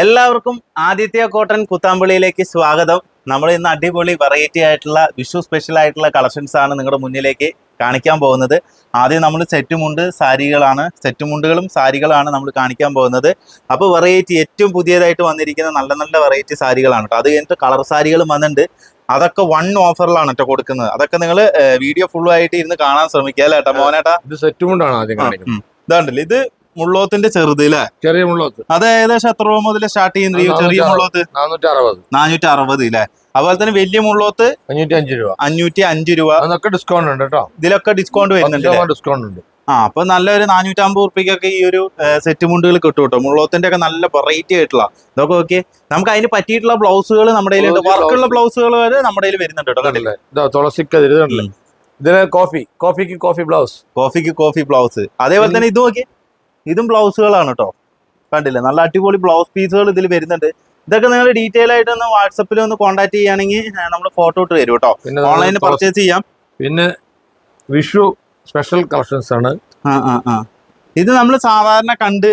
എല്ലാവർക്കും ആദിത്യ കോട്ടൺ കുത്താമ്പള്ളിയിലേക്ക് സ്വാഗതം. നമ്മൾ ഇന്ന് അടിപൊളി വെറൈറ്റി ആയിട്ടുള്ള വിഷു സ്പെഷ്യൽ ആയിട്ടുള്ള കളക്ഷൻസ് ആണ് നിങ്ങളുടെ മുന്നിലേക്ക് കാണിക്കാൻ പോകുന്നത്. ആദ്യം നമ്മൾ സെറ്റ് മുണ്ട് സാരികളാണ് സെറ്റ് മുണ്ടുകളും സാരികളാണ് നമ്മൾ കാണിക്കാൻ പോകുന്നത്. അപ്പോൾ വെറൈറ്റി ഏറ്റവും പുതിയതായിട്ട് വന്നിരിക്കുന്ന നല്ല നല്ല വെറൈറ്റി സാരികളാണ് കേട്ടോ. അത് കഴിഞ്ഞിട്ട് കളർ സാരികളും വന്നിട്ടുണ്ട്. അതൊക്കെ വൺ ഓഫറിലാണ് കേട്ടോ കൊടുക്കുന്നത്. അതൊക്കെ നിങ്ങൾ വീഡിയോ ഫുൾ ആയിട്ട് ഇരുന്ന് കാണാൻ ശ്രമിക്കുക അല്ലേ കേട്ടോ മോനേട്ടാ? ഇത് സെറ്റ് മുണ്ടാണ് ആദ്യം കാണിക്കുന്നത്. ഇതാണ്ടല്ലേ ഇത് മുള്ളോത്തിന്റെ ചെറുത് അല്ലേ ചെറിയ മുള്ളോത്ത്. അത് ഏകദേശം എത്ര രൂപ മുതൽ സ്റ്റാർട്ട് ചെയ്യുന്നത് ചെറിയ മുള്ളോത്ത്? നാനൂറ്റി അറുപത് നാനൂറ്റി അറുപത് ഇല്ലേ അതുപോലെ തന്നെ വലിയ മുള്ളോത്ത് അഞ്ഞൂറ്റി അഞ്ച് രൂപ. അഞ്ഞൂറ്റി അഞ്ച് രൂപ. അതൊക്കെ ഡിസ്കൗണ്ട് ഉണ്ട് കേട്ടോ ഇതിലൊക്കെ ഡിസ്കൗണ്ട് വരുന്നുണ്ട്? ഡിസ്കൗണ്ട് ഉണ്ട്. ആ അപ്പൊ നല്ലൊരു നാനൂറ്റി അമ്പത് റുപ്യക്കൊക്കെ ഈ ഒരു സെറ്റ് മുണ്ടുകൾ കിട്ടും കേട്ടോ മുള്ളോത്തിന്റെ ഒക്കെ നല്ല വെറൈറ്റി ആയിട്ടുള്ള. ഇതൊക്കെ ഓക്കെ നമുക്ക് അതിന് പറ്റിയിട്ടുള്ള ബ്ലൗസുകൾ നമ്മുടെ കയ്യിലുണ്ട്. വർക്കുള്ള ബ്ലൗസുകൾ വരെ നമ്മുടെ കയ്യിൽ വരുന്നുണ്ട് കേട്ടോ കണ്ടില്ലേ? കണ്ടില്ലേ ഇതാ തുളസിക്കതിര് കണ്ടില്ലേ ഉം. ഇതിന് കോഫി കോഫിക്ക് കോഫി ബ്ലൗസ്. കോഫിക്ക് കോഫി ബ്ലൗസ്. അതേപോലെ തന്നെ ഇത് നോക്കി ഇതും ബ്ലൗസുകളാണ് കേട്ടോ കണ്ടില്ലേ? നല്ല അടിപൊളി ബ്ലൗസ് പീസുകൾ ഇതിൽ വരുന്നുണ്ട്. ഇതൊക്കെ നിങ്ങൾ ഡീറ്റെയിൽ ആയിട്ട് ഒന്ന് വാട്സപ്പിൽ ഒന്ന് കോൺടാക്ട് ചെയ്യുകയാണെങ്കിൽ നമ്മൾ ഫോട്ടോ ഇട്ട് തരും കേട്ടോ ഓൺലൈനിൽ പർച്ചേസ് ചെയ്യാം. പിന്നെ വിഷു സ്പെഷ്യൽ കളക്ഷൻസ് ആണ്. ആ ആ ആ. ഇത് നമ്മൾ സാധാരണ കണ്ട്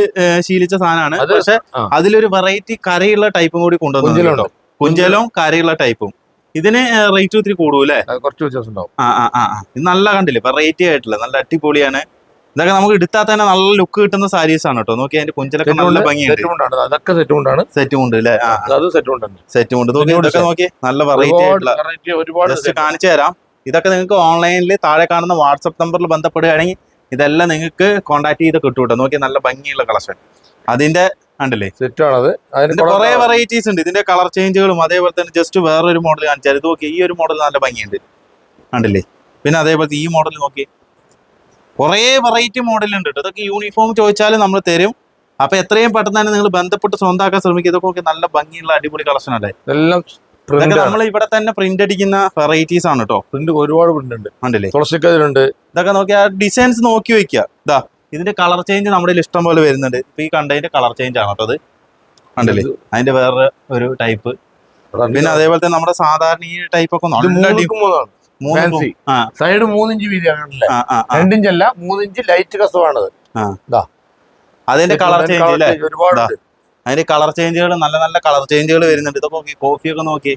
ശീലിച്ച സാധനമാണ്. പക്ഷെ. അതിലൊരു വെറൈറ്റി കരയുള്ള ടൈപ്പും കൂടി കൊണ്ടുവന്നു കുഞ്ചലും കരയുള്ള ടൈപ്പും. ഇതിന് റേറ്റ് ഒത്തിരി കൂടും അല്ലേ? കുറച്ച് വ്യത്യാസം ഉണ്ടാവും. ആ ആ ആ ആ. ഇത് നല്ല കണ്ടില്ലേ? വെറൈറ്റി ആയിട്ടുള്ള നല്ല അടിപൊളിയാണ്. ഇതൊക്കെ നമുക്ക് എടുത്താൽ തന്നെ നല്ല ലുക്ക് കിട്ടുന്ന സാരീസ് ആണ് കേട്ടോ. നോക്കി അതിന്റെ കുഞ്ചലൊക്കെ നല്ല ഭംഗിയുണ്ട്. സെറ്റ് കൊണ്ടാണ് അതൊക്കെ സെറ്റ് കൊണ്ടാണ് സെറ്റ് ഉണ്ട് അല്ലേ സെറ്റ് കൊണ്ടാണ് സെറ്റ് ഉണ്ട് നോക്കി ഇതൊക്കെ നോക്കി നല്ല വെറൈറ്റി ആയിട്ടുള്ള ഒരുപാട് ജസ്റ്റ് കാണിച്ചു തരാം. ഇതൊക്കെ നിങ്ങൾക്ക് ഓൺലൈനിൽ താഴെ കാണുന്ന വാട്സപ്പ് നമ്പറിൽ ബന്ധപ്പെടുകയാണെങ്കിൽ ഇതെല്ലാം നിങ്ങൾക്ക് കോൺടാക്ട് ചെയ്ത് കിട്ടും കേട്ടോ. നോക്കി നല്ല ഭംഗിയുള്ള കളക്ഷൻ അതിന്റെ കണ്ടില്ലേ? സെറ്റ് ആണത് അതിന് ഇതിന്റെ കുറെ വെറൈറ്റീസ് ഉണ്ട്. ഇതിന്റെ കളർ ചേഞ്ചുകളും അതേപോലെ തന്നെ ജസ്റ്റ് വേറൊരു മോഡൽ കാണിച്ചാൽ ഇത് നോക്കി ഈ ഒരു മോഡൽ നല്ല ഭംഗിയുണ്ട്. കണ്ടില്ലേ? പിന്നെ അതേപോലത്തെ ഈ മോഡൽ നോക്കി. കുറേ വെറൈറ്റി മോഡൽ ഉണ്ട് കേട്ടോ ഇതൊക്കെ യൂണിഫോം ചോദിച്ചാലും നമ്മൾ തരും. അപ്പൊ എത്രയും പെട്ടെന്ന് തന്നെ നിങ്ങൾ ബന്ധപ്പെട്ട് സ്വന്തമാക്കാൻ ശ്രമിക്കുക. ഇതൊക്കെ ഒക്കെ നല്ല ഭംഗിയുള്ള അടിപൊളി കളക്ഷൻ അല്ലേ? എല്ലാം നമ്മൾ ഇവിടെ തന്നെ പ്രിന്റ് അടിക്കുന്ന വെറൈറ്റീസ് ആണ് കേട്ടോ പ്രിന്റ് ഒരുപാട് പ്രിന്റ് ഉണ്ട്. കണ്ടില്ലേ തുളസിക്കതിലുണ്ട്. ഇതൊക്കെ നോക്കി ആ ഡിസൈൻസ് നോക്കി വെക്കുക. ഇതാ ഇതിന്റെ കളർ ചേഞ്ച് നമ്മുടെ ഇഷ്ടം പോലെ വരുന്നുണ്ട്. ഇപ്പൊ ഈ കണ്ടതിന്റെ കളർ ചേഞ്ച് ആണ് കേട്ടോ അത്. കണ്ടില്ലേ അതിന്റെ വേറെ ഒരു ടൈപ്പ് പിന്നെ അതേപോലെ തന്നെ നമ്മുടെ സാധാരണ ഈ ടൈപ്പ് ഒക്കെ നല്ല സൈഡ് മൂന്നിഞ്ച് വീതിയാണ് അല്ല മൂന്നിഞ്ച് ലൈറ്റ് കസവാണത്. അതിന്റെ കളർ ചേഞ്ച് ഒരുപാട് ദാ. അതിന്റെ കളർ ചേഞ്ചുകൾ നല്ല നല്ല കളർ ചേഞ്ചുകൾ വരുന്നുണ്ട്. ഇതൊക്കെ നോക്കി കോഫിയൊക്കെ നോക്കി.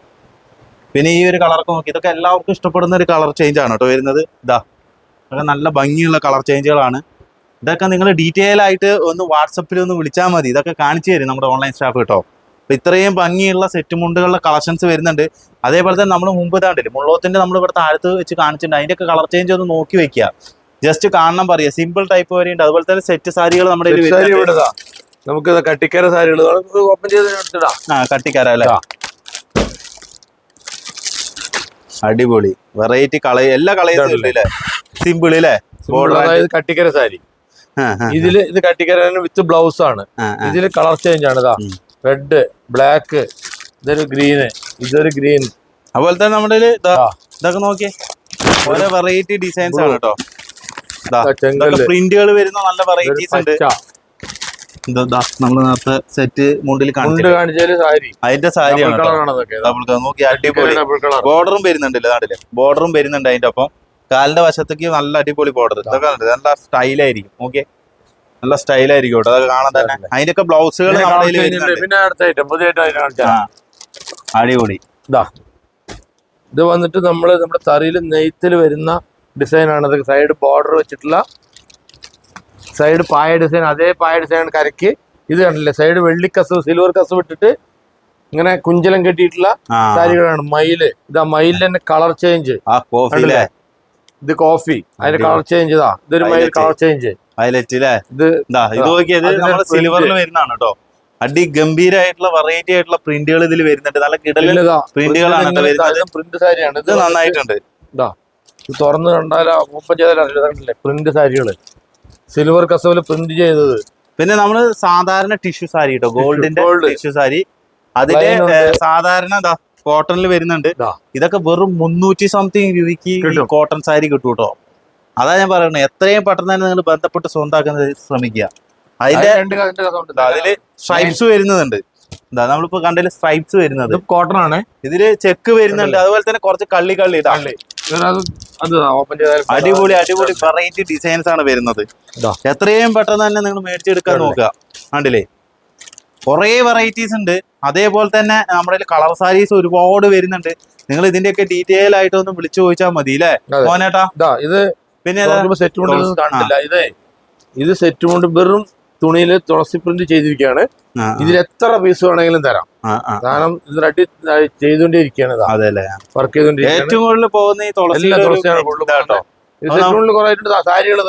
പിന്നെ ഈ ഒരു കളറൊക്കെ നോക്കി. ഇതൊക്കെ എല്ലാവർക്കും ഇഷ്ടപ്പെടുന്ന ഒരു കളർ ചേഞ്ച് ആണ് കേട്ടോ വരുന്നത്. ഇതാ ഇതൊക്കെ നല്ല ഭംഗിയുള്ള കളർ ചേഞ്ചുകളാണ് ഇതൊക്കെ നിങ്ങൾ ഡീറ്റെയിൽ ആയിട്ട് ഒന്ന് വാട്സപ്പിൽ ഒന്ന് വിളിച്ചാൽ മതി. ഇതൊക്കെ കാണിച്ചു തരും നമ്മുടെ ഓൺലൈൻ സ്റ്റാഫ് കേട്ടോ അപ്പൊ ഇത്രയും ഭംഗിയുള്ള സെറ്റ് മുണ്ടുകളുടെ കളക്ഷൻസ് വരുന്നുണ്ട്. അതേപോലെ തന്നെ നമ്മൾ മുമ്പ് താണ്ടില്ല മുള്ളോത്തിന്റെ നമ്മൾ ഇവിടെ താഴത്ത് വെച്ച് കാണിച്ചിട്ടുണ്ട്. അതിന്റെയൊക്കെ കളർ ചേഞ്ച് ഒന്ന് നോക്കി വെക്കുക. ജസ്റ്റ് കാണണം പറയുക സിമ്പിൾ ടൈപ്പ് വരെയുണ്ട് അതുപോലെ തന്നെ സെറ്റ് സാരികൾ നമ്മുടെ നമുക്ക് കട്ടിക്കര സാരികൾ ഓപ്പൺ ചെയ്ത് ആ കട്ടിക്കാര അല്ലേ? അടിപൊളി. വെറൈറ്റി കള എല്ലാ കളേഴ്സും ഉണ്ട് അല്ലേ സിമ്പിൾ അല്ലേ കട്ടിക്കര സാരി. ഇതിൽ ഇത് കട്ടിക്കര വിത്ത് ബ്ലൗസ് ആണ്. ഇതിൽ കളർ ചേഞ്ച് ആണ്. ഇതാ. റെഡ് ബ്ലാക്ക് ഇതൊരു ഗ്രീന് ഇതൊരു ഗ്രീൻ അതുപോലെ തന്നെ നമ്മുടെ. ഇതൊക്കെ നോക്കിയേ. ഓരോ വെറൈറ്റി ഡിസൈൻസ് ആണ് കേട്ടോ. പ്രിന്റുകൾ വരുന്ന നല്ല വെറൈറ്റീസ് ഉണ്ട്. നേരത്തെ സെറ്റ് മുണ്ടിൽ അതിന്റെ സാരിയാണ് നോക്കി അടിപൊളി. ബോർഡറും വരുന്നുണ്ടല്ലോ നാട്ടിൽ? ബോർഡറും വരുന്നുണ്ട് അതിന്റെ ഒപ്പം. കാലിന്റെ വശത്തേക്ക് നല്ല അടിപൊളി ബോർഡർ ഇതൊക്കെ നല്ല സ്റ്റൈലായിരിക്കും ഓക്കെ നല്ല സ്റ്റൈലായിരിക്കും കേട്ടോ. അതൊക്കെ കാണാൻ തന്നെ. അതിന്റെ ഒക്കെ ബ്ലൗസുകൾ പിന്നെ അടിപൊളി. ഇതാ ഇത് വന്നിട്ട് നമ്മൾ നമ്മുടെ തറിയിൽ നെയ്ത്തിൽ വരുന്ന ഡിസൈൻ ആണ്. ഇത് സൈഡ് ബോർഡർ വെച്ചിട്ടുള്ള സൈഡ് പായ ഡിസൈൻ അതേ പായ ഡിസൈൻ കരക്ക് ഇത് കണ്ടില്ലേ? സൈഡ് വെള്ളിക്കസ് സിൽവർ കസ് വിട്ടിട്ട് ഇങ്ങനെ കുഞ്ചലം കെട്ടിയിട്ടുള്ള സാരികളാണ് മയിൽ. ഇതാ മയിലിൽ തന്നെ കളർ ചേഞ്ച് ഇത് കോഫി. അതിന്റെ. കളർ ചേഞ്ച് ഇതാ. ഇതൊരു മയിൽ കളർ ചേഞ്ച് വയലറ്റ് അല്ലേ ഇത് ഇതാ ഇത് നോക്കിയത് നമ്മുടെ സിൽവറിൽ വരുന്നതാണ് കേട്ടോ അടി ഗംഭീരമായിട്ടുള്ള വെറൈറ്റി ആയിട്ടുള്ള പ്രിന്റുകൾ ഇതിൽ വരുന്നുണ്ട്. നല്ല കിടലിൽ പ്രിന്റുകളാണ് പ്രിന്റ് സാരിയാണ്. ഇത് നന്നായിട്ടുണ്ട്. തുറന്നു കണ്ടാൽ ഓപ്പൺ ചെയ്താലേ പ്രിന്റ് സാരികൾ. സിൽവർ കസവിൽ പ്രിന്റ് ചെയ്തത്. പിന്നെ നമ്മൾ സാധാരണ ടിഷ്യൂ സാരി കേട്ടോ ഗോൾഡിന്റെ. ടിഷ്യൂ സാരി. ഏ, സാധാരണ കോട്ടണിൽ വരുന്നുണ്ട്. ഇതാ. ഇതൊക്കെ വെറും മുന്നൂറ്റി സംതിങ് രൂപയ്ക്ക് കിട്ടും. കോട്ടൺ സാരി കിട്ടും കേട്ടോ അതാ ഞാൻ പറയുന്നത് എത്രയും പെട്ടെന്ന് തന്നെ നിങ്ങൾ ബന്ധപ്പെട്ട് സ്വന്തമാക്കാൻ ശ്രമിക്കുക. അതിന്റെ. അതിൽ സ്ട്രൈപ്സ് വരുന്നുണ്ട്. എന്താ നമ്മളിപ്പോ കണ്ടതിൽ സ്ട്രൈപ്സ് വരുന്നത്. ഇത് കോട്ടൺ ആണ്. ഇതിൽ ചെക്ക് വരുന്നുണ്ട്. അതുപോലെ തന്നെ കുറച്ച് കള്ളി കള്ളി ഇതാ. അത് ഓപ്പൺ ചെയ്താൽ അടിപൊളി അടിപൊളി വെറൈറ്റി ഡിസൈൻസ് ആണ് വരുന്നത്. എത്രയും പെട്ടെന്ന് തന്നെ നിങ്ങൾ മേടിച്ചെടുക്കാൻ എടുക്കാൻ നോക്കുക. കണ്ടില്ലേ? കുറേ വെറൈറ്റീസ് ഉണ്ട്. അതേപോലെ തന്നെ നമ്മുടെ കളർ സാരീസ് ഒരുപാട് വരുന്നുണ്ട്. നിങ്ങൾ ഇതിന്റെയൊക്കെ ഡീറ്റെയിൽ ആയിട്ട് ഒന്ന് വിളിച്ചു ചോദിച്ചാൽ മതി അല്ലേ. മോനേട്ടാ. ഇത് പിന്നെ സെറ്റ് മുണ്ട് കണ്ടില്ല. ഇതേ ഇത് സെറ്റ് മുണ്ട് വെറും തുണിയിൽ തുളസി പ്രിന്റ് ചെയ്തിരിക്കുകയാണ്. ഇതിൽ എത്ര പീസ് വേണമെങ്കിലും തരാം. കാരണം ഇത് റെഡി ചെയ്തുകൊണ്ടിരിക്കുകയാണ് അതെ അല്ലേ? വർക്ക് ചെയ്തോണ്ടിരിക്കുന്നത് ഏറ്റവും കൂടുതൽ പോകുന്ന തുളസിയാണ് സാരികൾ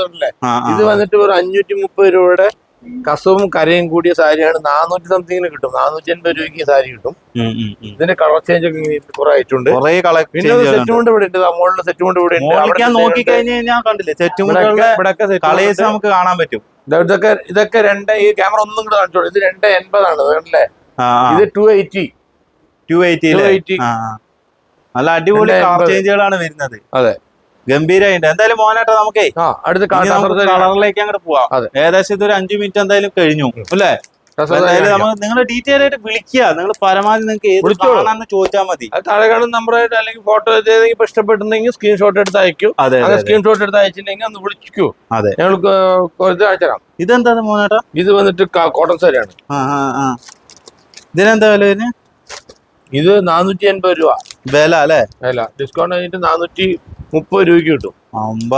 ആ. ഇത് വന്നിട്ട് ഒരു അഞ്ഞൂറ്റി മുപ്പത് രൂപയുടെ കസവും കരയും കൂടിയ സാരിയാണ് നാനൂറ്റി സംതിങ്ങിന് കിട്ടും. നാനൂറ്റി അൻപത് രൂപയ്ക്ക് സാരി കിട്ടും. ഇതിന്റെ കളർ ചേഞ്ച് ഒക്കെ കുറെ ആയിട്ടുണ്ട്. പിന്നെ സെറ്റ് കൊണ്ട് ഇവിടെ ഉണ്ട്. മുകളിലെ സെറ്റ് കൊണ്ട് ഇവിടെ ഉണ്ട്. നോക്കി കഴിഞ്ഞാൽ കണ്ടില്ലേ? കളേഴ്സ് നമുക്ക് കാണാൻ പറ്റും. ഇതൊക്കെ ഇതൊക്കെ രണ്ട് ഈ ക്യാമറ ഒന്നും കൂടെ കാണിച്ചോളൂ. ഇത് രണ്ട് എൺപതാണ്. കണ്ടില്ലേ? ഇത് ടു എയ്റ്റി ടു എയ്റ്റി 280. നല്ല അടിപൊളി ചേഞ്ചുകളാണ് വരുന്നത്. അതെ. ഗംഭീരമായിട്ട് എന്തായാലും മോനാട്ടോ നമുക്കേ അടുത്ത് കളറിലേക്ക് അങ്ങോട്ട് പോവാം. ഏകദേശം ഇതൊരു അഞ്ചു മിനിറ്റ് എന്തായാലും കഴിഞ്ഞു. അല്ലേ? നിങ്ങൾ ഡീറ്റെയിൽ ആയിട്ട് വിളിക്കുക. നിങ്ങൾ പരമാവധി നിങ്ങൾക്ക് ചോദിച്ചാൽ മതി. താഴെ നമ്പർ നമ്പറായിട്ട് അല്ലെങ്കിൽ ഫോട്ടോ ഇപ്പൊ ഇഷ്ടപ്പെട്ടുണ്ടെങ്കിൽ സ്ക്രീൻഷോട്ട് എടുത്ത് അയക്കൂ. അതെ സ്ക്രീൻഷോട്ട് എടുത്ത് അയച്ചില്ലെങ്കിൽ ഒന്ന് വിളിക്കൂ. അതെ. ഞങ്ങൾ അയച്ചുതരാം. ഇതെന്താ മോനാട്ടാ ഇത് വന്നിട്ട് കോട്ടൺ സാരിയാണ് ഇതിനെന്താ വില വരുന്നത് ഇത് നാനൂറ്റി എൺപത് രൂപ. വില അല്ലേ? വില. ഡിസ്കൗണ്ട് കഴിഞ്ഞിട്ട് നാനൂറ്റി മുപ്പത് രൂപയ്ക്ക് കിട്ടും. അമ്പ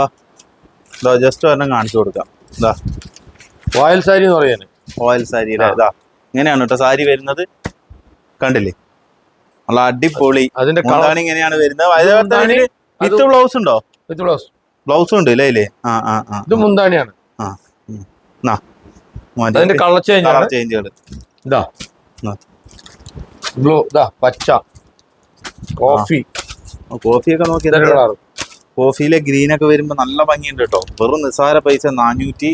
ഇതാ ജസ്റ്റ് വരണം കാണിച്ചു കൊടുക്കാം. ഇതാ റോയൽ സാരി എന്ന് പറയാന് ഓയിൽ സാരി ആ. ഇതാ ഇങ്ങനെയാണ് കേട്ടോ സാരി വരുന്നത്. കണ്ടില്ലേ? നല്ല അടിപൊളി. അതിന്റെ കളാണ് ഇങ്ങനെയാണ് വരുന്നത്. അതേപോലെ വിത്ത് ബ്ലൗസ് ഉണ്ടോ? വിത്ത് ബ്ലൗസ് ബ്ലൗസ് ഉണ്ട് ഇല്ലേ ഇല്ലേ ആ ആ ആ ഇത് മുന്താണിയാണ്. അതിന്റെ കളർ ചേഞ്ച് കളർ ആണ്. ചേഞ്ചുകൾ ഇതാ ആ. ബ്ലൂ ഇതാ പച്ച. കോഫി. കോഫിയൊക്കെ നോക്കി ഇതൊക്കെ കളർ കോഫിയിലെ ഗ്രീൻ ഒക്കെ വരുമ്പോ നല്ല ഭംഗിയുണ്ട് കേട്ടോ. വെറും നിസ്സാര പൈസ നാനൂറ്റി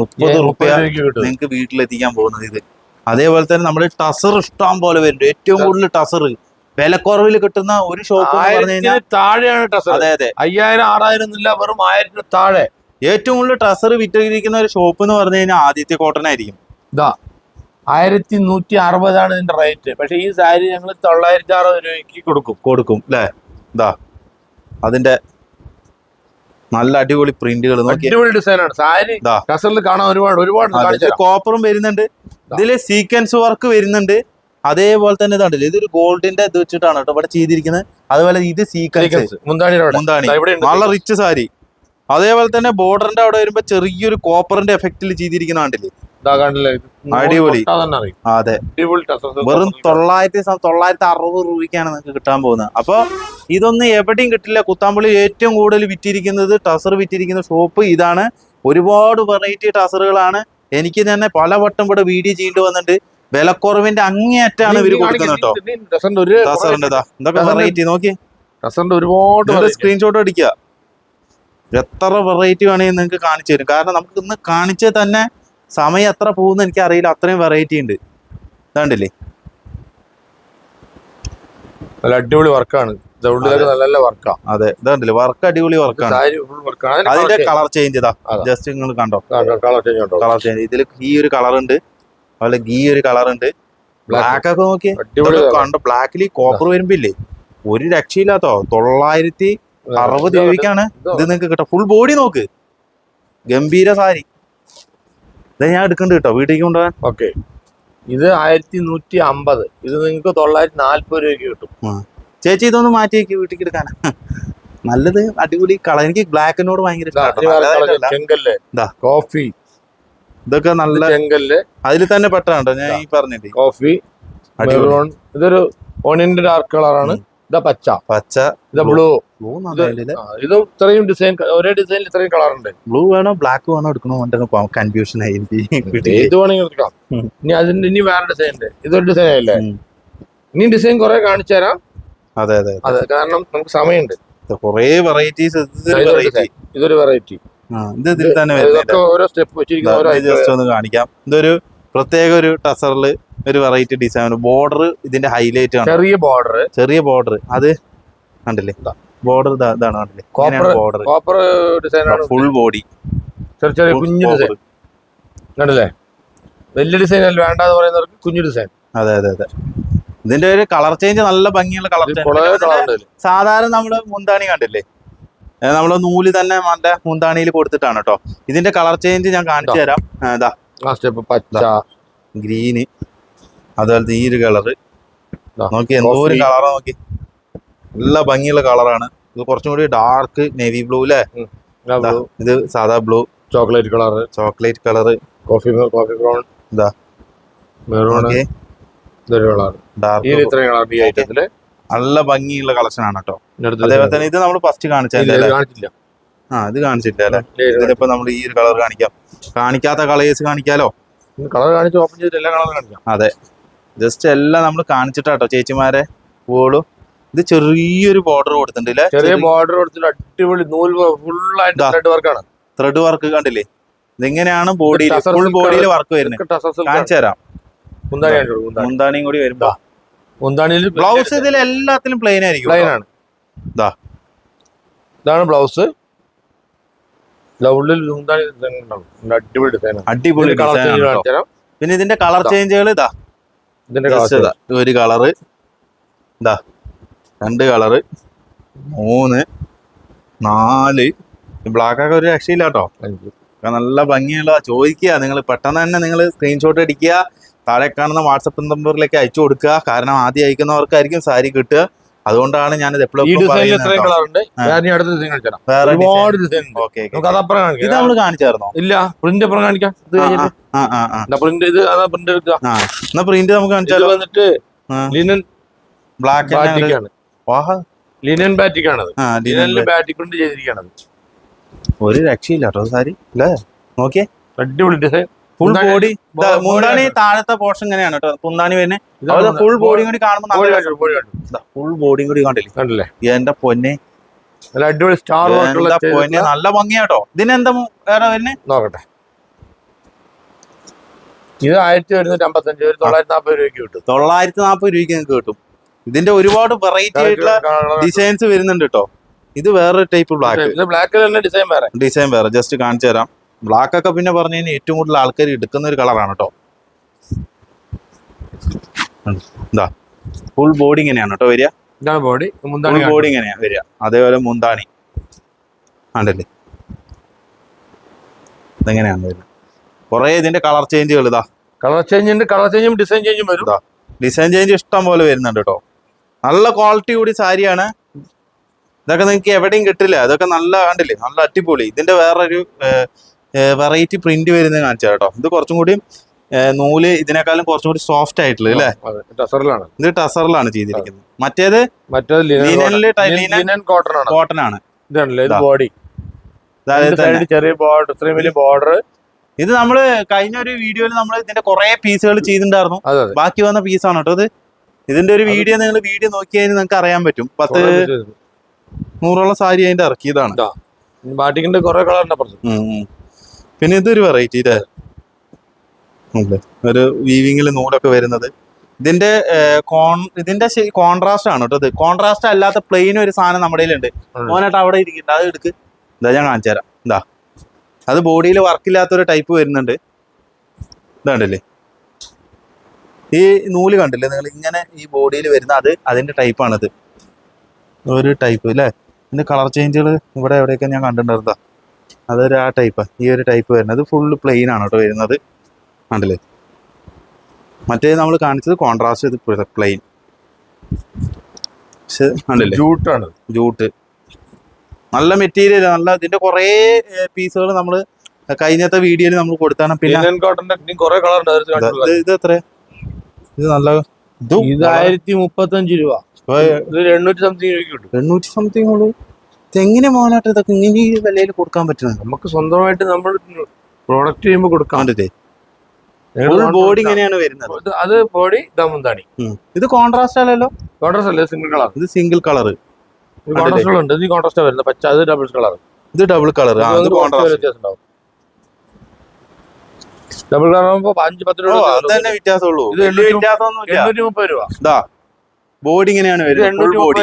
മുപ്പത് റുപ്യ നിങ്ങക്ക് നിങ്ങൾക്ക് വീട്ടിലെത്തിക്കാൻ പോകുന്നത് ഇത്. അതേപോലെ തന്നെ നമ്മൾ ടസർ ഇഷ്ടം പോലെ വരുന്നുണ്ട്. ഏറ്റവും കൂടുതൽ ടസർ. വിലക്കുറവിൽ കിട്ടുന്ന ഒരു ഷോപ്പ് താഴെയാണ് ടസർ. അതെ അതെ. അയ്യായിരം ആറായിരം ഒന്നുമില്ല വെറും ആയിരത്തിന് താഴെ. ഏറ്റവും കൂടുതൽ ടസർ വിറ്റിരിക്കുന്ന ഒരു ഷോപ്പ് എന്ന് പറഞ്ഞു കഴിഞ്ഞാൽ ആദിത്യ കോട്ടൺ ആയിരിക്കും. ഇതാ ആയിരത്തി നൂറ്റി അറുപതാണ് ഇതിന്റെ റേറ്റ് പക്ഷെ ഈ സാരി ഞങ്ങൾ തൊള്ളായിരത്തി അറുപത് രൂപയ്ക്ക് കൊടുക്കും. കൊടുക്കും അല്ലേ ഇതാ അതിന്റെ നല്ല അടിപൊളി പ്രിന്റുകൾ അടിപൊളി ഡിസൈനാണ്. സാരി കാണാൻ ഒരുപാട് ഒരുപാട് കോപ്പറും വരുന്നുണ്ട്. ഇതിൽ സീക്വൻസ് വർക്ക് വരുന്നുണ്ട്. അതേപോലെ തന്നെ ഇതാണ്ടല്ലോ ഇതൊരു ഗോൾഡിന്റെ ഇത് വെച്ചിട്ടാണ് കേട്ടോ ഇവിടെ ചെയ്തിരിക്കുന്നത്. അതുപോലെ ഇത് സീക്വൻസ് മുന്താണി. നല്ല റിച്ച് സാരി. അതേപോലെ തന്നെ ബോർഡറിന്റെ അവിടെ വരുമ്പോ ചെറിയൊരു കോപ്പറിന്റെ എഫക്റ്റിൽ ചെയ്തിരിക്കുന്ന കണ്ടില്ലേ? അടിപൊളി. അതെ. വെറും തൊള്ളായിരത്തി തൊള്ളായിരത്തി അറുപത് രൂപയ്ക്കാണ് നിങ്ങൾക്ക് കിട്ടാൻ പോകുന്നത്. അപ്പൊ ഇതൊന്നും എവിടെയും കിട്ടില്ല. കുത്താമ്പള്ളി ഏറ്റവും കൂടുതൽ വിറ്റിരിക്കുന്നത് ടസർ വിറ്റിരിക്കുന്ന ഷോപ്പ് ഇതാണ്. ഒരുപാട് വെറൈറ്റി ടസറുകളാണ്. എനിക്ക് തന്നെ പല വട്ടം ഇവിടെ വീഡിയോ ചെയ്യേണ്ടി വന്നിട്ട് വിലക്കുറവിന്റെ അങ്ങേയറ്റാണ് ഇവർ കൊടുക്കുന്നത് കേട്ടോ. ടസറിന്റെ ഇതൊക്കെ വെറൈറ്റി നോക്കി. ടസറിന്റെ ഒരുപാട്. സ്ക്രീൻഷോട്ട് അടിക്കുക എത്ര വെറൈറ്റി വേണമെങ്കിൽ നിങ്ങൾക്ക് കാണിച്ചു തരും. കാരണം നമുക്ക് ഇന്ന് കാണിച്ചേ തന്നെ സമയം എത്ര പോകുന്ന എനിക്ക് അറിയില്ല അത്രയും വെറൈറ്റി ഉണ്ട്. ഇതാണ്ടില്ലേ? നല്ല അടിപൊളി വർക്കാണ് നല്ല അതെ. ഇതാണ്ടില്ലേ? വർക്ക് അടിപൊളി വർക്കാണ് അതിന്റെ കളർ ചേഞ്ച് ഇതാ. ജസ്റ്റ് നിങ്ങൾ കണ്ടോ? കളർ ചേഞ്ച് കളർ ചേഞ്ച് ഇതിൽ ഈ ഒരു കളർ ഉണ്ട്. അതുപോലെ ഗീ ഒരു കളർ ഉണ്ട്. ബ്ലാക്ക് ഒക്കെ നോക്കി കണ്ടോ? ബ്ലാക്കിൽ കോപ്പർ വരുമ്പോ ഇല്ലേ ഒരു രക്ഷയില്ലാത്തോ? തൊള്ളായിരത്തി അറുപത് രൂപയ്ക്കാണ് ഇത്. നിങ്ങൾക്ക് കിട്ടാം. ഫുൾ ബോഡി നോക്ക്. ഗംഭീര സാരി. ഇത് ഞാൻ എടുക്കണ്ട് കേട്ടോ. വീട്ടിലേക്ക് കൊണ്ടുപോകാൻ ഓക്കെ. ഇത് ആയിരത്തി നൂറ്റി അമ്പത് ഇത് നിങ്ങൾക്ക് തൊള്ളായിരത്തി നാല്പത് രൂപയ്ക്ക് കിട്ടും. ചേച്ചി ഇതൊന്ന് മാറ്റി വെക്ക് വീട്ടിലേക്ക് എടുക്കാനാ നല്ലത് അടിപൊളി കളർ. എനിക്ക് ബ്ലാക്കിനോട് ഭയങ്കര. ചെങ്കല്ല്. കോഫി. ഇതൊക്കെ ഇത് നല്ല ചെങ്കല്ല്. അതിൽ തന്നെ പെട്ടാണ്ടോ ഞാൻ ഈ പറഞ്ഞില്ലേ? കോഫി. മെറൂൺ. ഇതൊരു ഓണിയന്റെ ഡാർക്ക് കളറാണ്. ഇതാ പച്ച. പച്ച ഇതാ ബ്ലൂ ബ്ലൂ ഇത് ഇതും ഇത്രയും ഡിസൈൻ ഒരേ ഡിസൈനിൽ ഇത്രയും കളർ ഉണ്ട്. ബ്ലൂ വേണോ ബ്ലാക്ക് വേണോ എടുക്കണോ കൺഫ്യൂഷൻ ആയി. ഏത് വേണമെങ്കിൽ എടുക്കാം. ഇനി അതിന്റെ ഇനി വേറെ ഡിസൈൻ ഉണ്ട്. ഇതൊരു ഡിസൈൻ അല്ലേ. ഇനി ഡിസൈൻ കുറെ കാണിച്ചു തരാം. അതെ അതെ അതെ. കാരണം നമുക്ക് സമയമുണ്ട്. കൊറേ വെറൈറ്റീസ് ഇതൊരു വെറൈറ്റി design. ഇതൊരു വെറൈറ്റി ഇത് ഇതിൽ തന്നെ ഇതൊക്കെ ഓരോ സ്റ്റെപ്പ് വെച്ചിരിക്കുന്ന ഓരോ ജസ്റ്റ് ഒന്ന് കാണിക്കാം. ഇതൊരു പ്രത്യേക ഒരു ടസറിൽ ഒരു വെറൈറ്റി ഡിസൈൻ ബോർഡർ ഇതിന്റെ ഹൈലൈറ്റ് ആണ്. ചെറിയ ബോർഡർ ചെറിയ ബോർഡർ അത് കണ്ടില്ലേ? ബോർഡർ ഇതാണ് കണ്ടില്ലേ? Border copper design full body ചെറിയ ചെറിയ കുഞ്ഞു ഡിസൈൻ കണ്ടില്ലേ? വലിയ ഡിസൈൻ അല്ല വേണ്ടാന്ന് പറയുന്നവർക്ക് കുഞ്ഞു ഡിസൈൻ അതെ അതെ അതെ. ഇതിന്റെ ഒരു കളർ ചേഞ്ച് നല്ല ഭംഗിയുള്ള കളർ ചേഞ്ച്. സാധാരണ നമ്മൾ മുന്താണി കണ്ടില്ലേ? നമ്മൾ നമ്മൾ നൂൽ തന്നെ നല്ല മുന്താണിയിൽ കൊടുത്തിട്ടാണ് കേട്ടോ ഇതിന്റെ കളർ ചേഞ്ച് ഞാൻ കാണിച്ചു തരാം. ഇതാ. ആ സ്റ്റെപ്പ് പച്ച ഗ്രീന്. അതുപോലത്തെ ഈ ഒരു കളറ് നോക്കി എന്തോ ഒരു coffee. കളറാ നോക്കി. നല്ല ഭംഗിയുള്ള കളറാണ്. ഇത് കുറച്ചും കൂടി ഡാർക്ക് നേവി ബ്ലൂ അല്ലേ ഇത് സാധാ blue chocolate colour chocolate colour coffee coffee brown ഇതാ മെറൂൺ ഇതൊരു കളർ. ഡാർക്ക് ഇത്രയും കളർ ഈ ഐറ്റത്തിൽ നല്ല ഭംഗിയുള്ള കളക്ഷൻ ആണ് കേട്ടോ അതേപോലെ തന്നെ ഇത് നമ്മൾ ഫസ്റ്റ് കാണിച്ചില്ല. ആ ഇത് കാണിച്ചില്ല അല്ലേ? ഇതിലിപ്പോ നമ്മൾ ഈ ഒരു കളർ കാണിക്കാം. കാണിക്കാത്ത കളേഴ്സ് കാണിക്കാലോ? കളർ കാണിച്ച് ഓപ്പൺ ചെയ്തിട്ട് എല്ലാ കളറും കാണിക്കാം. അതെ. ജസ്റ്റ് എല്ലാം നമ്മൾ കാണിച്ചിട്ടാട്ടോ ചേച്ചിമാരെ പോളൂ. ഇത് ചെറിയൊരു ബോർഡർ കൊടുത്തിട്ടുണ്ട് അല്ലേ ചെറിയ ബോർഡർ കൊടുത്തിട്ട് അടിപൊളി നൂൽ ഫുൾ ആയിട്ട് ദാ. ത്രെഡ് വർക്കാണ് ത്രെഡ് വർക്ക് കണ്ടില്ലേ? ഇതെങ്ങനെയാണ് ബോഡിയിൽ ഫുൾ ബോഡിയിൽ വർക്ക് വരുന്നത് കാണിച്ചു തരാം. മുന്താണിയും കൂടി വരുമ്പോ. മുന്താണിയിൽ ബ്ലൗസ് ഇതിൽ എല്ലാത്തിലും പ്ലെയിൻ ആയിരിക്കും പ്ലെയിൻ ആണ്. ദാ. ഇതാണ് ബ്ലൗസ്. ഉള്ളിൽ ഉണ്ടാവും. അടിപൊളി ഡിസൈൻ പിന്നെ ഇതിന്റെ കളർ ചേഞ്ചുകൾ ഇതാ. ഇതിന്റെ കളർ. ഒരു കളറ് ഇതാ. രണ്ട് കളറ് മൂന്ന് നാല്. ബ്ലാക്ക് ഒക്കെ ഒരു രക്ഷയില്ല കേട്ടോ നല്ല ഭംഗിയുള്ള ചോദിക്കുക. നിങ്ങൾ പെട്ടെന്ന് തന്നെ നിങ്ങൾ സ്ക്രീൻഷോട്ട് അടിക്കുക താഴെ കാണുന്ന വാട്സപ്പ് നമ്പറിലേക്ക് അയച്ചു കൊടുക്കുക. കാരണം ആദ്യം അയക്കുന്നവർക്കായിരിക്കും സാരി കിട്ടുക. അതുകൊണ്ടാണ് ഞാനിത് എപ്പോഴും ഞാൻ ഇത് നമ്മൾ കാണിച്ചായിരുന്നോ? ഇല്ല. പ്രിന്റ് അപ്പുറം കാണിക്കാം. പ്രിന്റ് ഇത് പ്രിന്റ് എടുക്കുക. ആ എന്നാ പ്രിന്റ് നമുക്ക് കാണിച്ചാലോ? വന്നിട്ട് ലിനൻ ബ്ലാക്ക് ലിനൻ ബാറ്റിക്കാണത്. ലിനനിൽ ബാറ്റിക് ഒരു രക്ഷയില്ല കേട്ടോ സാരി. അല്ലേ? നോക്കിയേ. അടിപൊളി ഡിസൈൻ ഫുൾ ബോഡി മുണ്ടാണി താഴത്തെ പോർഷൻ ഇങ്ങനെയാണ് കേട്ടോ പുന്താണി വരുന്നത് ഫുൾ ബോഡി കൂടി കാണുമ്പോൾ ഫുൾ ബോഡിയും കൂടി കണ്ടില്ലേ? കണ്ടില്ലേ? എന്റെ പൊന്നെ. നല്ല അടിപൊളി സ്റ്റാർ പൊന്നെ. നല്ല ഭംഗിയാട്ടോ ഇതിനെന്താ വേറെ വരുന്നേ? നോക്കട്ടെ. ഇത് ആയിരത്തി ഒരുന്നൂറ്റി അമ്പത്തഞ്ച് ഒരു തൊള്ളായിരത്തി നാൽപ്പത് രൂപയ്ക്ക് കിട്ടും. തൊള്ളായിരത്തി നാൽപ്പത് രൂപയ്ക്ക് നിങ്ങൾക്ക് കിട്ടും. ഇതിന്റെ ഒരുപാട് വെറൈറ്റി ആയിട്ടുള്ള ഡിസൈൻസ് വരുന്നുണ്ട് കേട്ടോ ഇത് വേറെ ടൈപ്പ് ബ്ലാക്ക് ഇത് ബ്ലാക്കിൽ തന്നെ ഡിസൈൻ വേറെ. ഡിസൈൻ വേറെ. ജസ്റ്റ് കാണിച്ചു തരാം. ബ്ലാക്ക് ഒക്കെ പിന്നെ പറഞ്ഞു കഴിഞ്ഞാൽ ഏറ്റവും കൂടുതൽ ആൾക്കാർ എടുക്കുന്ന ഒരു കളറാണ് കേട്ടോ. എന്താ ഫുൾ ബോഡി ഇങ്ങനെയാണ് കേട്ടോ വരിക. ബോഡി ഫുൾ ബോഡി ഇങ്ങനെയാണ് വരിക. അതേപോലെ മുന്താണി. ആണ്ടല്ലേ ഇതെങ്ങനെയാണ് വരുന്നത് കുറേ ഇതിന്റെ കളർ ചേഞ്ചുകൾ ഇതാ. കളർ ചേഞ്ച് കളർ ചേഞ്ചും ഡിസൈൻ ചേഞ്ചും വരും. ഡിസൈൻ ചേഞ്ച് ഇഷ്ടം പോലെ വരുന്നുണ്ട് കേട്ടോ. നല്ല ക്വാളിറ്റി കൂടി സാരിയാണ്. ഇതൊക്കെ നിങ്ങൾക്ക് എവിടെയും കിട്ടില്ല. ഇതൊക്കെ നല്ല കണ്ടില്ലേ? നല്ല അടിപൊളി. ഇതിന്റെ വേറൊരു വെറൈറ്റി പ്രിന്റ് വരുന്നത് കാണിച്ചാ കേട്ടോ. ഇത് കുറച്ചും കൂടി നൂൽ ഇതിനേക്കാളും കുറച്ചും കൂടി സോഫ്റ്റ് ആയിട്ടുള്ളത് അല്ലേ? ടസറിലാണ്. ഇത് ടസറിലാണ് ചെയ്തിരിക്കുന്നത്. മറ്റേത്? മറ്റേത് ലിനൻ കോട്ടൺ ആണ്. ബോഡി ചെറിയ ബോർഡർ ഇത്രയും വലിയ ബോർഡർ ഇത് നമ്മൾ കഴിഞ്ഞ ഒരു വീഡിയോയിൽ നമ്മൾ ഇതിന്റെ കുറെ പീസുകൾ ചെയ്തിട്ടുണ്ടായിരുന്നു. ബാക്കി വന്ന പീസാണ് കേട്ടോ ഇത്. ഇതിന്റെ ഒരു വീഡിയോ നിങ്ങൾ വീഡിയോ നോക്കിയാൽ നിങ്ങൾക്ക് അറിയാൻ പറ്റും. പത്ത് നൂറോളം സാരി അതിന്റെ ഇറക്കിയതാണ്. ബാട്ടിക്കിന്റെ കുറെ ഉം, ഉം. പിന്നെ ഇതൊരു വെറൈറ്റി അല്ലേ? ഒരു വീവിങ്ങിൽ നൂലൊക്കെ വരുന്നത്. ഇതിന്റെ കോൺ ഇതിന്റെ കോൺട്രാസ്റ്റ് ആണ് കേട്ടോ ഇത്. കോൺട്രാസ്റ്റ് അല്ലാത്ത പ്ലെയിൻ ഒരു സാധനം നമ്മുടെ ഉണ്ട് മോനായിട്ട് അവിടെ ഇരിക്കണ്ട. അത് എടുക്ക്. ഇതാ ഞാൻ കാണിച്ചു തരാം. ഇതാ. അത് ബോഡിയിൽ വർക്കില്ലാത്തൊരു ടൈപ്പ് വരുന്നുണ്ട്. ഇതാണ്ടല്ലേ? ഈ നൂൽ കണ്ടില്ലേ? നിങ്ങൾ ഇങ്ങനെ ഈ ബോഡിയിൽ വരുന്ന അത് അതിന്റെ ടൈപ്പാണത് ഒരു ടൈപ്പ് അല്ലേ ഇതിന്റെ കളർ ചേഞ്ചുകൾ ഇവിടെ എവിടെയൊക്കെ ഞാൻ കണ്ടിട്ടുണ്ടായിരുന്നതാ അതൊരു ആ ടൈപ്പ് ഈ ഒരു ടൈപ്പ് വരുന്നത് ഫുള്ള് പ്ലെയിൻ ആണ് കേട്ടോ വരുന്നത്. കണ്ടില്ലേ? മറ്റേ നമ്മൾ കാണിച്ചത് കോൺട്രാസ്റ്റ് ഇത് പ്ലെയിൻ പക്ഷെ ജൂട്ടാണ് ജൂട്ട് നല്ല മെറ്റീരിയൽ നല്ല ഇതിന്റെ കുറേ പീസുകൾ നമ്മൾ കഴിഞ്ഞത്തെ വീഡിയോയിൽ നമ്മൾ കൊടുത്താണ്. പിന്നെ കോട്ടന്റെ കുറെ കളർ ഉണ്ട് ഇത് എത്ര ഇത് നല്ല ഇതും ആയിരത്തി മുപ്പത്തഞ്ച് രൂപ. എണ്ണൂറ്റി സംതിങ് എണ്ണൂറ്റി സംതിങ് ഉള്ളൂ. ഇതെങ്ങനെ മോനായിട്ട് ഇതൊക്കെ ഇങ്ങനെ ഈ വിലയിൽ കൊടുക്കാൻ പറ്റുന്നത്? നമുക്ക് സ്വന്തമായിട്ട് നമ്മൾ പ്രോഡക്റ്റ് ചെയ്യുമ്പോൾ കൊടുക്കാൻ ബോഡി. ഇങ്ങനെയാണ് വരുന്നത്. അത് ബോഡി ഇതാ മുന്താണി ഉം. ഇത് കോൺട്രാസ്റ്റ് അല്ലല്ലോ കോൺട്രാസ്റ്റ് അല്ലേ? സിംഗിൾ കളർ ഇത് സിംഗിൾ കളർ കോൺട്രാസ്റ്റ് ഉണ്ട് ഇത് കോൺട്രാസ്റ്റ് വരുന്നത്. പച്ച അത് ഡബിൾ കളർ ഇത് ഡബിൾ കളർ ഡബിൾ കളർ ആകുമ്പോൾ അഞ്ച് പത്ത് രൂപ അത് തന്നെ വ്യത്യാസമുള്ളൂ. ഇത് എണ്ണൂറ്റി മുപ്പത് രൂപ. ബോഡി ഇങ്ങനെയാണ് വരുന്നത്. ഫുൾ ബോഡി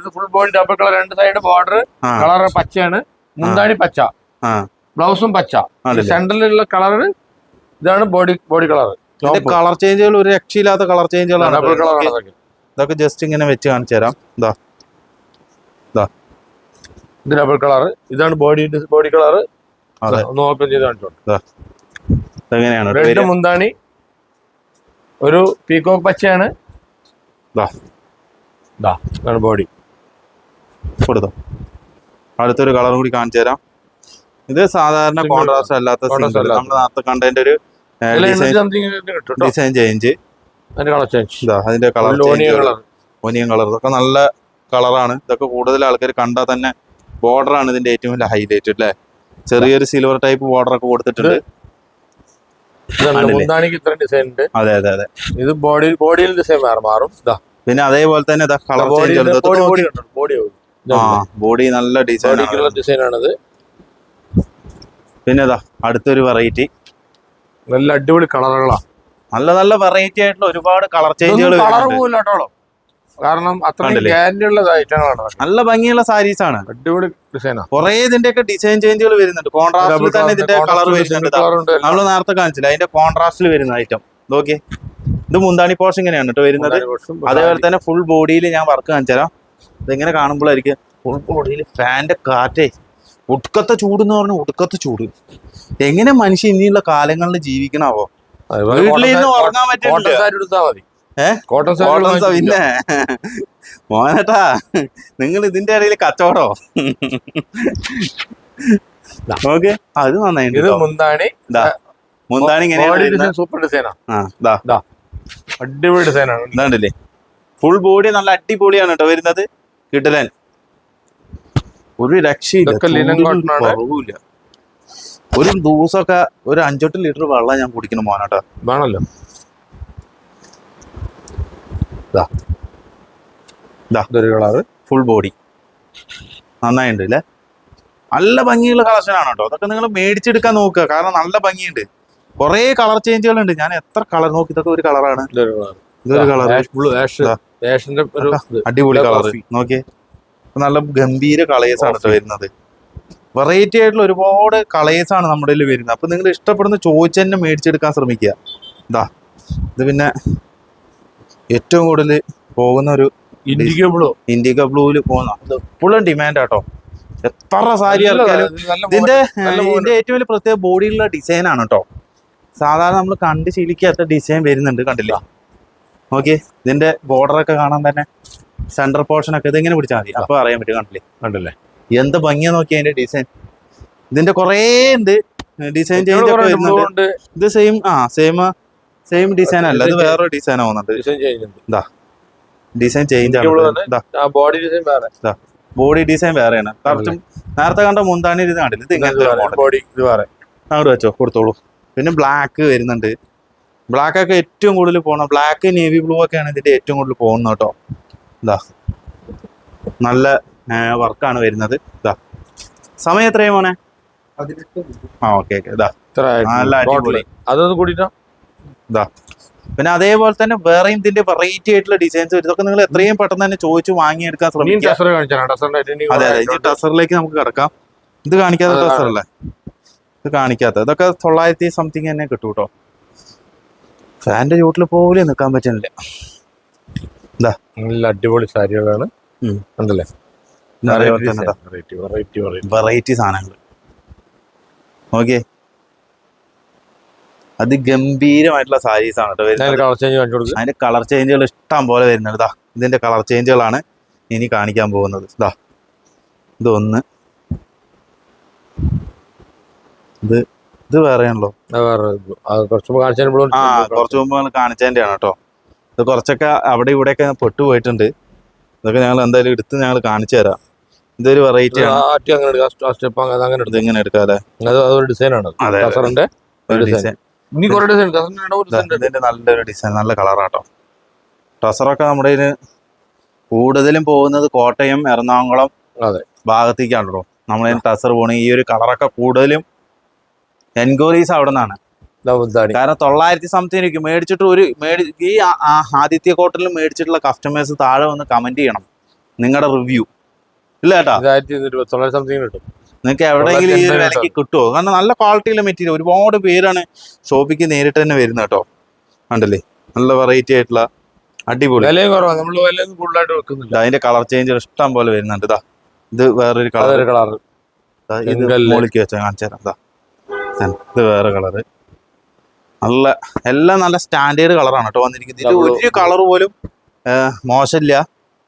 ഇത് ഫുൾ ഡബിൾ കളർ രണ്ട് സൈഡ് ബോർഡർ കളർ പച്ചയാണ്. മുന്താണി പച്ച. ബ്ലൗസും പച്ച. സെന്ററിലുള്ള കളർ ഇതാണ് ബോഡി ബോഡി കളർ കളർ ചേഞ്ചുകൾ ഒരു രക്ഷയില്ലാത്ത കളർ ചേഞ്ചുകളാണ് ഡബിൾ കളർ ഇതൊക്കെ. ജസ്റ്റ് ഇങ്ങനെ വെച്ച് കാണിച്ചു തരാം. ഇതാ ഇത് ഡബിൾ കളർ ഇതാണ് ബോഡി ബോഡി കളർ ഒന്ന് ഓപ്പൺ ചെയ്ത്? മുന്താണി ഒരു പീകോക്ക് പച്ചയാണ്. ഇതാ ഇതാണ് ബോഡി കൊടുത്തോ. അടുത്തൊരു കളർ കൂടി കാണിച്ചു തരാം. ഇത് സാധാരണ കോൺട്രാസ്റ്റ് അല്ലാത്ത നമ്മൾ നേരത്തെ കണ്ടതിന്റെ ഒരു ഡിസൈൻ ചേഞ്ച് അതിന്റെ കളർ ഒനിയൻ കളർ ഇതൊക്കെ നല്ല കളറാണ് ഇതൊക്കെ കൂടുതൽ ആൾക്കാർ കണ്ടാൽ തന്നെ ബോർഡർ ആണ് ഇതിന്റെ ഏറ്റവും വലിയ ഹൈലൈറ്റ് അല്ലേ? ചെറിയൊരു സിൽവർ ടൈപ്പ് ബോർഡർ ഒക്കെ കൊടുത്തിട്ടുണ്ട്. അതെ അതെ അതെ. ഇത് ബോഡി ബോഡിയിൽ ഡിസൈൻ മാറും. ഇതാ പിന്നെ അതേപോലെ തന്നെ കളർ ബോഡി ചേഞ്ച് ആ നല്ല ഡിസൈൻ ഡിസൈനാണത് പിന്നെ ഇതാ അടുത്തൊരു വെറൈറ്റി നല്ല അടിപൊളി കളറുകളാ. നല്ല നല്ല വെറൈറ്റി ആയിട്ടുള്ള ഒരുപാട് കളർ ചേഞ്ചുകൾ കാരണം ഉള്ള നല്ല ഭംഗിയുള്ള സാരീസ് ആണ്. അടിപൊളി ഡിസൈനാ കുറെ ഇതിന്റെ ഒക്കെ ഡിസൈൻ ചേഞ്ചുകൾ വരുന്നുണ്ട്. കോൺട്രാസ്റ്റിൽ തന്നെ ഇതിന്റെ കളർ വരുന്നുണ്ട് നമ്മൾ നേരത്തെ കാണിച്ചില്ല? അതിന്റെ കോൺട്രാസ്റ്റിൽ വരുന്ന ഐറ്റം നോക്കി ഇത് മുന്താണി പോഷൻ ഇങ്ങനെയാണ് കേട്ടോ വരുന്നത്. അതേപോലെ തന്നെ ഫുൾ ബോഡിയിൽ ഞാൻ വർക്ക് കാണിച്ചു തരാം ഇതെങ്ങനെ കാണുമ്പോഴായിരിക്കും? ഫുൾ ബോഡിയിൽ ഫാന്റെ കാറ്റേ ഒടുക്കത്തെ ചൂട് എന്ന് പറഞ്ഞാൽ ഒടുക്കത്തെ ചൂട്. എങ്ങനെ മനുഷ്യൻ ഇനിയുള്ള കാലങ്ങളിൽ ജീവിക്കണാവോ? വീട്ടിലിരുന്ന് ഉറങ്ങാൻ പറ്റില്ല പിന്നെ മോനേട്ടാ നിങ്ങൾ ഇതിന്റെ ഇടയിൽ കച്ചവടോ. ഓക്കെ അത് നന്നായിട്ട് മുന്താണി മുന്താണി ഇങ്ങനെയാണ് സൂപ്പർ ഡിസൈനാ ആ. അടിപൊളി ഡിസൈനാണ് ഇതാണ്ടില്ലേ? ഫുൾ ബോഡി നല്ല അടിപൊളിയാണ് കേട്ടോ വരുന്നത്. കിട്ടലാൻ. ഒരു രക്ഷയില്ല. ഒരു ദിവസമൊക്കെ ഒരു അഞ്ചെട്ട് ലിറ്റർ വെള്ളം ഞാൻ കുടിക്കണം മോനാട്ടോ. വേണല്ലോ. ഫുൾ ബോഡി നന്നായിട്ടുണ്ട് അല്ലേ നല്ല ഭംഗിയുള്ള കളക്ഷൻ ആണ് കേട്ടോ അതൊക്കെ നിങ്ങൾ മേടിച്ചെടുക്കാൻ നോക്കുക. കാരണം നല്ല ഭംഗിയുണ്ട്. കുറേ കളർ ചേഞ്ചുകൾ ഉണ്ട് ഞാൻ എത്ര കളർ നോക്കി ഇതൊക്കെ ഒരു കളറാണ്. ഇതൊരു കളർ. അടിപൊളി കളർ നോക്കിയേ. നല്ല ഗംഭീര കളേഴ്സ് ആണ് വരുന്നത്. വെറൈറ്റി ആയിട്ടുള്ള ഒരുപാട് കളേഴ്സ് ആണ് നമ്മുടെ കയ്യിൽ വരുന്നത്. അപ്പൊ നിങ്ങൾ ഇഷ്ടപ്പെടുന്ന ചോദിച്ച് തന്നെ മേടിച്ചെടുക്കാൻ ശ്രമിക്കുക. ഇതാ ഇത് പിന്നെ ഏറ്റവും കൂടുതൽ പോകുന്ന ഒരു ഇൻഡിഗോ ബ്ലൂ ഇൻഡിക ബ്ലൂവിൽ പോകുന്ന. എപ്പോഴും ഡിമാൻഡ് ആട്ടോ. എത്ര സാരി ഇതിന്റെ ഇതിന്റെ ഏറ്റവും വലിയ പ്രത്യേക ബോഡിയിലുള്ള ഡിസൈൻ ആണ് കേട്ടോ സാധാരണ നമ്മൾ കണ്ട് ശീലിക്കാത്ത ഡിസൈൻ വരുന്നുണ്ട് കണ്ടില്ല? ഓക്കെ ഇതിന്റെ ബോർഡർ ഒക്കെ കാണാൻ തന്നെ സെന്റർ പോർഷൻ ഒക്കെ ഇതെങ്ങനെ പിടിച്ചാൽ മതി. അപ്പൊ അറിയാൻ പറ്റും കണ്ടില്ലേ? കണ്ടില്ലേ? എന്ത് ഭംഗിയാ നോക്കിയ അതിന്റെ ഡിസൈൻ ഇതിന്റെ കുറേ ഉണ്ട്. ഡിസൈൻ ചേഞ്ച് ഒക്കെ വരുന്നുണ്ട്. ഇത് സെയിം ആ സെയിം സെയിം ഡിസൈൻ അല്ല. ഇത് വേറെ ഡിസൈൻ ആവുന്നുണ്ട്. Design design change body design വേറെ. ബോഡി ഡിസൈൻ വേറെയാണ്. കറക്റ്റും നേരത്തെ കണ്ട മുന്താണി ഇത് കണ്ടില്ല? ഇത് ഇങ്ങനത്തെ ബോഡി ഇത് വേറെ. അങ്ങോട്ട് വെച്ചോ കൊടുത്തോളൂ. പിന്നെ ബ്ലാക്ക് വരുന്നുണ്ട്. ബ്ലാക്ക് ഒക്കെ ഏറ്റവും കൂടുതൽ പോകണം ബ്ലാക്ക് നേവി ബ്ലൂ ഒക്കെയാണ് ഇതിന്റെ ഏറ്റവും കൂടുതൽ പോകുന്നത് കേട്ടോ. ഇതാ നല്ല വർക്കാണ് വരുന്നത്. ഇതാ സമയം എത്രയും മോനെ? ആ ഓക്കെ ഓക്കെ ഇതാ നല്ല അടിപൊളി. അതൊന്നും ഇതാ പിന്നെ അതേപോലെ തന്നെ വേറെയും ഇതിന്റെ വെറൈറ്റി ആയിട്ടുള്ള ഡിസൈൻസ് വരും. ഇതൊക്കെ നിങ്ങൾ എത്രയും പെട്ടെന്ന് തന്നെ ചോദിച്ചു വാങ്ങിയെടുക്കാൻ ശ്രമിക്കാം ശ്രമിക്കുക. അതെ അതെ. ഇനി ടസറിലേക്ക് നമുക്ക് കിടക്കാം. ഇത് ടസർ അല്ലേ ഇത് കാണിക്കാത്ത ഇതൊക്കെ തൊള്ളായിരത്തി സംതിങ് തന്നെ കിട്ടും കേട്ടോ ഫാന്റെ ചൂട്ടിൽ പോലും നിൽക്കാൻ പറ്റുന്നില്ല. നല്ല അടിപൊളി സാരികളാണ്. ഉണ്ടല്ലേ? വെറൈറ്റി സാധനങ്ങൾ ഓക്കെ അത് ഗംഭീരമായിട്ടുള്ള സാരീസ് ആണ് കേട്ടോ അതിന്റെ കളർ ചേഞ്ചുകൾ ഇഷ്ടം പോലെ വരുന്നുണ്ട് ഇതാ. ഇതിന്റെ കളർ ചേഞ്ചുകളാണ് ഇനി കാണിക്കാൻ പോകുന്നത്. ഇതാ. ഇതൊന്ന് ഇത് ഇത് വേറെയാണല്ലോ. ആ കുറച്ച് മുമ്പ് കാണിച്ചതിന്റെ ആണ് കേട്ടോ. ഇത് കുറച്ചൊക്കെ അവിടെ ഇവിടെയൊക്കെ പെട്ടുപോയിട്ടുണ്ട്. ഇതൊക്കെ ഞങ്ങൾ എന്തായാലും എടുത്ത് ഞങ്ങൾ കാണിച്ചു തരാം. ഇതൊരു വെറൈറ്റി ആണ്. ഇത് എങ്ങനെ. ഒരു ഡിസൈൻ ഇതിന്റെ നല്ലൊരു ഡിസൈൻ നല്ല കളറാട്ടോ ടസറൊക്കെ നമ്മുടെ ഇതിന് കൂടുതലും പോകുന്നത് കോട്ടയം എറണാകുളം. ഭാഗത്തേക്കാണല്ലോ നമ്മളതിന് ടസർ പോണെങ്കിൽ ഈ ഒരു കളറൊക്കെ കൂടുതലും എൻക്വയറീസ് അവിടെ നിന്നാണ് കാരണം തൊള്ളായിരത്തി സംതിങ് ഇരിക്കും മേടിച്ചിട്ട് ഒരു മേടി ഈ ആദിത്യ കോട്ടലിൽ മേടിച്ചിട്ടുള്ള കസ്റ്റമേഴ്സ് താഴെ വന്ന് കമന്റ് ചെയ്യണം. നിങ്ങളുടെ റിവ്യൂ ഇല്ല കേട്ടോ? നിങ്ങൾക്ക് എവിടെയെങ്കിലും ഈ ഒരു വിലക്ക് കിട്ടുമോ കാരണം നല്ല ക്വാളിറ്റിയിലെ മെറ്റീരിയൽ ഒരുപാട് പേരാണ് ഷോപ്പിക്ക് നേരിട്ട് തന്നെ വരുന്നത് കേട്ടോ. ഉണ്ടല്ലേ നല്ല വെറൈറ്റി ആയിട്ടുള്ള അടിപൊളി. വിലയും കുറവാണ് നമ്മൾ വിലയൊന്നും കൂടുതലായിട്ട് വെക്കുന്നില്ല. അതിന്റെ കളർ ചേഞ്ച് ഇഷ്ടം പോലെ വരുന്നുണ്ട്. ഇതാ ഇത് വേറൊരു കളർ കളർ ഇത് ചെങ്കല്ല്. മോളിക്ക് വെച്ചാൽ കാണിച്ചു തരാം ഇതാ. ഇത് വേറെ കളറ് നല്ല എല്ലാം നല്ല സ്റ്റാൻഡേർഡ് കളറാണ് കേട്ടോ വന്നിരിക്കുന്നത്. ഇതിൽ ഒരു കളർ പോലും മോശമില്ല.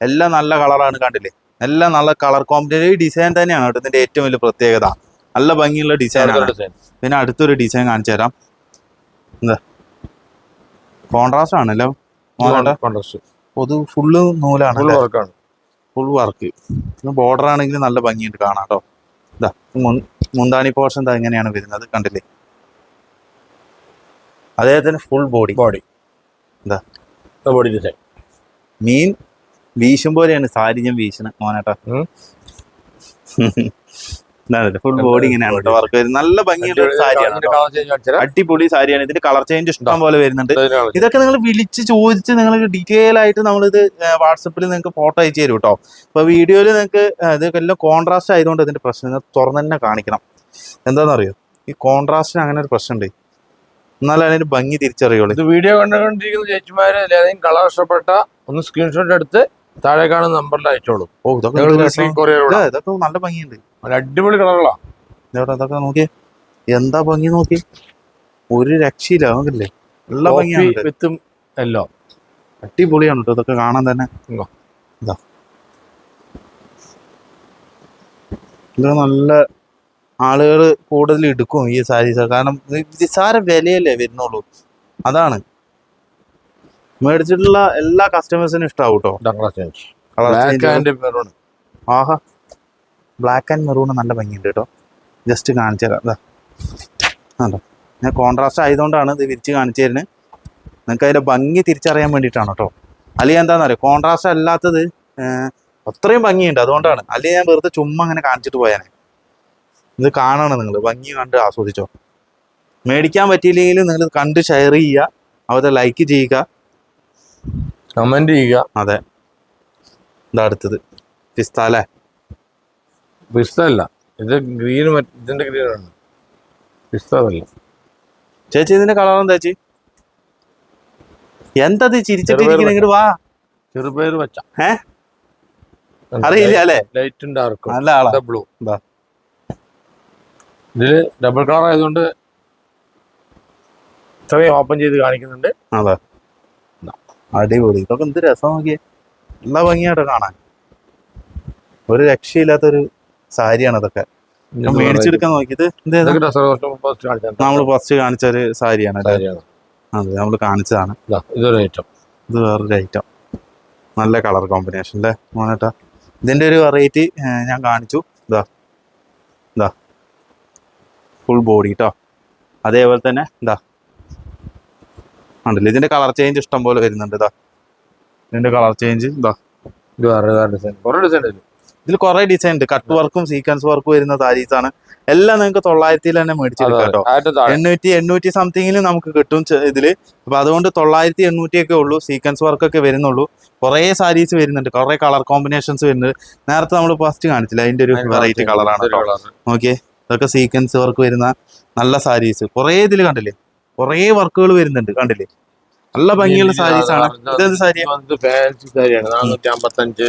എല്ലാം നല്ല കളറാണ് കണ്ടില്ലേ? എല്ലാം നല്ല കളർ കോമ്പിനേഷൻ ഡിസൈൻ തന്നെയാണ് കേട്ടോ ഇതിന്റെ ഏറ്റവും വലിയ പ്രത്യേകത. നല്ല ഭംഗിയുള്ള ഡിസൈൻ ആണ്. പിന്നെ അടുത്തൊരു ഡിസൈൻ കാണിച്ചു തരാം. എന്താ? കോൺട്രാസ്റ്റ് ആണല്ലോ കോൺട്രാസ്റ്റ് അത് ഫുള്ള് നൂലാണ് ഫുൾ വർക്കാണ് ഫുൾ വർക്ക് ബോർഡർ ആണെങ്കിൽ നല്ല ഭംഗിയുണ്ട് കാണാം കേട്ടോ. ഇതാ മുന്താണി പോർഷൻ എങ്ങനെയാണ് ഇങ്ങനെയാണ് വരുന്നത്? കണ്ടില്ലേ? അദ്ദേഹത്തിന് ഫുൾ ബോഡി ബോഡി എന്താ? ബോഡി ഡിസൈൻ മീൻ വീശും പോലെയാണ് സാരി ഞാൻ വീശണ മോനേട്ടാ. ഫുൾ ബോഡി ഇങ്ങനെയാണ്. വർക്ക് വരുന്നത് നല്ല ഭംഗിയുള്ള ഒരു സാരിയാണ് അടിപൊളി സാരിയാണ്. ഇതിന്റെ കളർ ചേഞ്ച് ഇഷ്ടം പോലെ വരുന്നുണ്ട്. ഇതൊക്കെ നിങ്ങൾ വിളിച്ച് ചോദിച്ച് നിങ്ങൾ ഡീറ്റെയിൽ ആയിട്ട് നമ്മളിത് വാട്സപ്പിൽ നിങ്ങൾക്ക് ഫോട്ടോ അയച്ചു തരും കേട്ടോ. ഇപ്പൊ വീഡിയോയിൽ നിങ്ങൾക്ക് ഇതൊക്കെ എല്ലാം കോൺട്രാസ്റ്റ് ആയതുകൊണ്ട് ഇതിന്റെ പ്രശ്നം നിങ്ങൾ തുറന്ന് തന്നെ കാണിക്കണം. എന്താണെന്നറിയോ? ഈ കോൺട്രാസ്റ്റിന് അങ്ങനെ ഒരു പ്രശ്നമുണ്ട്. എന്നാലും അതിന് ഭംഗി തിരിച്ചറിയുള്ളൂ. ഇത് വീഡിയോ കണ്ടുകൊണ്ടിരിക്കുന്ന ചേച്ചിമാര് ഏതെങ്കിലും കളർ ഇഷ്ടപ്പെട്ട ഒന്ന് സ്ക്രീൻഷോട്ട് എടുത്ത് താഴെ കാണുന്ന നമ്പറിൽ അയച്ചോളൂ. ഓ ഇതൊക്കെ ഞങ്ങൾ എന്ത് വീട്ടിൽ രസം. കൊറിയർ ഇല്ല, ഇതൊക്കെ നല്ല ഭംഗിയുണ്ട്. അടിപൊളി കളറുകളാ. ഇതൊക്കെ നോക്കിയേ. എന്താ ഭംഗി നോക്കി ഒരു രക്ഷയില്ല നോക്കില്ലേ നല്ല ഭംഗിയാണ് ഇത്. വിത്തും എല്ലോ അടിപൊളിയാണ് കേട്ടോ ഇതൊക്കെ കാണാൻ തന്നെ. ഇതാ. ഇത് നല്ല ആളുകൾ കൂടുതൽ എടുക്കും ഈ സാരീസ്. കാരണം നിസ്സാര വിലയല്ലേ വരുന്നുള്ളൂ. അതാണ്. മേടിച്ചിട്ടുള്ള എല്ലാ കസ്റ്റമേഴ്സിനും ഇഷ്ടാവും കേട്ടോ ബ്ലാക്ക് ആൻഡ് മെറൂൺ ആഹാ. ബ്ലാക്ക് ആൻഡ് മെറൂൺ നല്ല ഭംഗിയുണ്ട് കേട്ടോ ജസ്റ്റ് കാണിച്ചു തരാം. ഇതാ അതോ ഞാൻ കോൺട്രാസ്റ്റ് ആയതുകൊണ്ടാണ് ഇത് വിരിച്ച് കാണിച്ചു തരുന്നത്. നിങ്ങൾക്ക് അതിന്റെ ഭംഗി തിരിച്ചറിയാൻ വേണ്ടിയിട്ടാണ് കേട്ടോ അല്ലെങ്കിൽ എന്താണെന്ന് അറിയാം? കോൺട്രാസ്റ്റ് അല്ലാത്തത് ഏർ, അത്രയും ഭംഗിയുണ്ട്. അതുകൊണ്ടാണ്. അല്ലെങ്കിൽ ഞാൻ വെറുതെ ചുമ്മാ അങ്ങനെ കാണിച്ചിട്ട് പോയാനെ. ഇത് കാണണം നിങ്ങൾ ഭംഗി കണ്ട് ആസ്വദിച്ചോ. മേടിക്കാൻ പറ്റിയില്ലെങ്കിൽ നിങ്ങൾ കണ്ട് ഷെയർ ചെയ്യുക. അവരെ ലൈക്ക് ചെയ്യുക. കമന്റ് ചെയ്യുക. അതെ. ഇതാ അടുത്തത്. പിസ്ത അല്ലേ? പിസ്ത അല്ല. ഇത് ഗ്രീൻ ഇതിന്റെ ഗ്രീൻ ആണ്. പിസ്ത അതല്ല. ചേച്ചി ഇതിന്റെ കളർ എന്താ ചേച്ചി? എന്തത് ചിരിച്ചിട്ട് ഇങ്ങോട്ട് വാ. ചെറുപയർ വെച്ച ഏ? അറിയില്ല അല്ലേ? ലൈറ്റും ഡാർക്കും നല്ല ആളാ. ബ്ലൂ എന്താ ഇതിൽ ഡബിൾ കളർ ആയതുകൊണ്ട് ഇത്രയും ഓപ്പൺ ചെയ്ത് കാണിക്കുന്നുണ്ട്. അതെ. അടിപൊളി. ഇതൊക്കെ എന്ത് രസം നോക്കിയേ. നല്ല ഭംഗിയായിട്ട് കാണാൻ. ഒരു രക്ഷയില്ലാത്തൊരു സാരിയാണ് ഇതൊക്കെ. മേടിച്ചെടുക്കാൻ നോക്കിയത് നമ്മൾ ഫസ്റ്റ് കാണിച്ച ഒരു സാരിയാണ് അതെ നമ്മൾ കാണിച്ചതാണ്. ഇതാ, ഇതൊരു ഐറ്റം ഇത് വേറൊരു ഐറ്റം നല്ല കളർ കോമ്പിനേഷൻ അല്ലേ മോനേട്ടാ? ഇതിന്റെ ഒരു വെറൈറ്റി ഞാൻ കാണിച്ചു. ഇതാ ഇതാ. ഫുൾ ബോഡി കേട്ടോ അതേപോലെ തന്നെ ഇതാ. ഉണ്ടല്ലോ ഇതിന്റെ കളർ ചേഞ്ച് ഇഷ്ടം പോലെ വരുന്നുണ്ട് ഇതാ. ഇതിന്റെ കളർ ചേഞ്ച് ഇതാ. ഇത് വേറെ വേറെ ഡിസൈൻ കുറെ ഡിസൈൻ ഉണ്ട് ഇതിൽ കുറെ ഡിസൈൻ ഉണ്ട്. കട്ട് വർക്കും സീക്വൻസ് വർക്കും വരുന്ന സാരീസ് ആണ് എല്ലാം നിങ്ങൾക്ക് തൊള്ളായിരത്തിൽ തന്നെ മേടിച്ചെടുക്കാം കേട്ടോ. എണ്ണൂറ്റി എണ്ണൂറ്റി സംതിങ്ങിൽ നമുക്ക് കിട്ടും ഇതിൽ. അപ്പൊ അതുകൊണ്ട് തൊള്ളായിരത്തി എണ്ണൂറ്റി ഒക്കെ ഉള്ളൂ. സീക്വൻസ് വർക്ക് ഒക്കെ വരുന്നുള്ളൂ. കുറെ സാരീസ് വരുന്നുണ്ട്. കുറെ കളർ കോമ്പിനേഷൻസ് വരുന്നുണ്ട്. നേരത്തെ നമ്മൾ ഫസ്റ്റ് കാണിച്ചില്ല? അതിന്റെ ഒരു വെറൈറ്റി കളറാണ് നോക്കിയേ ഇതൊക്കെ സീക്വൻസ് വർക്ക് വരുന്ന നല്ല സാരീസ്. കുറെ ഇതിൽ കണ്ടില്ലേ? കുറേ വർക്കുകൾ വരുന്നുണ്ട് കണ്ടില്ലേ? നല്ല ഭംഗിയുള്ള സാരീസ് ആണ്. ഇതെന്ത് സാരിയാണ് നാനൂറ്റി അമ്പത്തഞ്ച്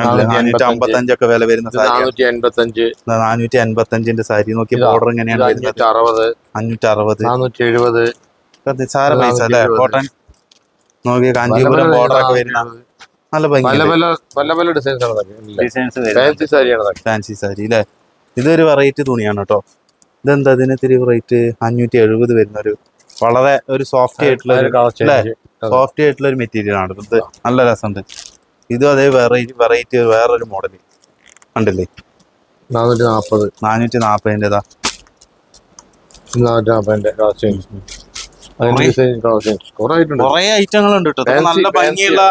നാനൂറ്റി അമ്പത്തഞ്ചൊക്കെ വില വരുന്ന സാരി നാനൂറ്റി എൺപത്തഞ്ച് നാനൂറ്റി അൻപത്തഞ്ചിന്റെ സാരി നോക്കി ബോർഡർ എങ്ങനെയാണ് വരുന്നത്? അഞ്ഞൂറ്റി അറുപത് അഞ്ഞൂറ്റി അറുപത് നാനൂറ്റി എഴുപത് നിസ്സാര പൈസ അല്ലേ? കോട്ടൺ. നോക്കി കാഞ്ചീപുരം ബോർഡർ ഒക്കെ വരുന്ന നല്ല ഭംഗി പല പല പല ഡിസൈൻസ് ആണ് അതൊക്കെ. ഡിസൈൻസ് ഫാൻസി സാരിയാണ് ഫാൻസി സാരി അല്ലേ ഇതൊരു വെറൈറ്റി തുണിയാണ് കേട്ടോ. ഇതെന്താ ഇതിന് ഇത്തിരി റേറ്റ് അഞ്ഞൂറ്റി എഴുപത് വരുന്ന ഒരു വളരെ ഒരു സോഫ്റ്റ് ആയിട്ടുള്ള ഒരു സോഫ്റ്റ് ആയിട്ടുള്ള ഒരു മെറ്റീരിയൽ ആണ്. ഇത് നല്ല രസമുണ്ട്. ഇതും അതേ വെറൈറ്റി വെറൈറ്റി വേറൊരു മോഡൽ കണ്ടില്ലേ? നാനൂറ്റി നാൽപ്പത് നാനൂറ്റി നാൽപ്പതിന്റെതാ നാനൂറ്റി കുറേ- ഐറ്റങ്ങൾ ഉണ്ട് കേട്ടോ നല്ല ഭംഗിയുള്ള.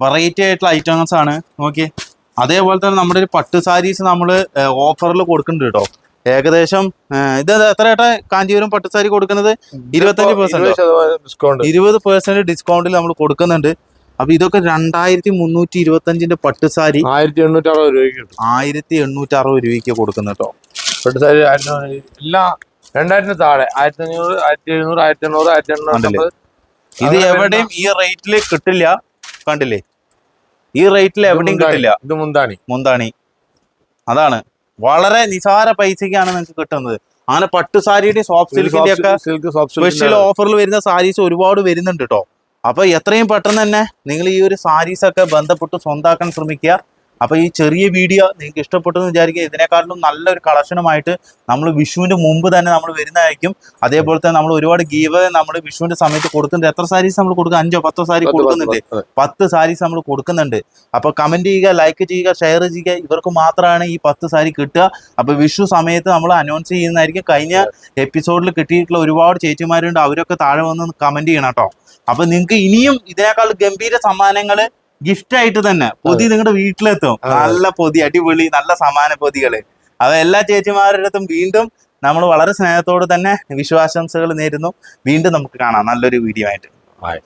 വെറൈറ്റി ആയിട്ടുള്ള ഐറ്റംസ് ആണ്. നോക്കി അതേപോലെ തന്നെ നമ്മുടെ ഒരു പട്ട് സാരീസ് നമ്മൾ ഓഫറിൽ കൊടുക്കുന്നുണ്ട് കേട്ടോ ഏകദേശം ഇത് എത്ര ഏട്ടാ? കാഞ്ചീപുരം പട്ടുസാരി കൊടുക്കുന്നത്? ഇരുപത്തഞ്ച് പെർസെന്റ്. ഇരുപത് പെർസെന്റ് ഡിസ്കൗണ്ടിൽ നമ്മൾ കൊടുക്കുന്നുണ്ട്. അപ്പൊ ഇതൊക്കെ രണ്ടായിരത്തി മുന്നൂറ്റി ഇരുപത്തഞ്ചിന്റെ പട്ടുസാരി ആയിരത്തി എണ്ണൂറ്റി അറുപത് രൂപയ്ക്ക് കിട്ടും. ആയിരത്തി എണ്ണൂറ്റി അറുപത് രൂപയ്ക്ക് കൊടുക്കുന്ന കേട്ടോ. പട്ടുസാരി എല്ലാം രണ്ടായിരത്തിന് താഴെ ആയിരത്തി അഞ്ഞൂറ് ആയിരത്തി എഴുന്നൂറ് ആയിരത്തി എണ്ണൂറ് ആയിരത്തി എണ്ണൂറ് ഇത് എവിടെയും ഈ റേറ്റിൽ കിട്ടില്ല. കണ്ടില്ലേ? ഈ റേറ്റിൽ എവിടെയും കിട്ടില്ല. ഇത് മുന്താണി. മുന്താണി. അതാണ്. വളരെ നിസാര പൈസക്കാണ് നിങ്ങൾക്ക് കിട്ടുന്നത്. അങ്ങനെ പട്ടു സാരിയുടെയും സോഫ്റ്റ് സിൽക്കിന്റെ ഒക്കെ സ്പെഷ്യൽ ഓഫറിൽ വരുന്ന സാരീസ് ഒരുപാട് വരുന്നുണ്ട് കേട്ടോ അപ്പൊ എത്രയും പെട്ടെന്ന് തന്നെ നിങ്ങൾ ഈ ഒരു സാരീസ് ഒക്കെ ബന്ധപ്പെട്ട് സ്വന്താക്കാൻ ശ്രമിക്കുക. അപ്പൊ ഈ ചെറിയ വീഡിയോ നിങ്ങൾക്ക് ഇഷ്ടപ്പെട്ടെന്ന് വിചാരിക്കുക. ഇതിനേക്കാളും നല്ലൊരു കളക്ഷനുമായിട്ട് നമ്മൾ വിഷുവിന്റെ മുമ്പ് തന്നെ നമ്മൾ വരുന്നതായിരിക്കും. അതേപോലെ തന്നെ നമ്മൾ ഒരുപാട് ഗീവ് നമ്മൾ വിഷുവിന്റെ സമയത്ത് കൊടുക്കുന്നുണ്ട്. എത്ര സാരീസ് നമ്മൾ കൊടുക്കുക അഞ്ചോ പത്തോ സാരി കൊടുക്കുന്നുണ്ട്. പത്ത് സാരീസ് നമ്മൾ കൊടുക്കുന്നുണ്ട്. അപ്പൊ കമന്റ് ചെയ്യുക ലൈക്ക് ചെയ്യുക ഷെയർ ചെയ്യുക ഇവർക്ക് മാത്രമാണ് ഈ പത്ത് സാരി കിട്ടുക. അപ്പൊ വിഷു സമയത്ത് നമ്മൾ അനൗൺസ് ചെയ്യുന്നതായിരിക്കും. കഴിഞ്ഞ എപ്പിസോഡിൽ കിട്ടിയിട്ടുള്ള ഒരുപാട് ചേച്ചിമാരുണ്ട്. അവരൊക്കെ താഴെ വന്ന് കമന്റ് ചെയ്യണം കേട്ടോ. അപ്പൊ നിങ്ങൾക്ക് ഇനിയും ഇതിനേക്കാൾ ഗംഭീര സമ്മാനങ്ങൾ ഗിഫ്റ്റ് ആയിട്ട് തന്നെ പൊതി നിങ്ങളുടെ വീട്ടിലെത്തും. നല്ല പൊതി അടിപൊളി നല്ല സമാന പൊതികൾ. അത് എല്ലാ ചേച്ചിമാരുടെ അടുത്തും വീണ്ടും നമ്മൾ വളരെ സ്നേഹത്തോട് തന്നെ വിശ്വാസംസകൾ നേരുന്നു. വീണ്ടും നമുക്ക് കാണാം. നല്ലൊരു വീഡിയോ ആയിട്ട്. ആയി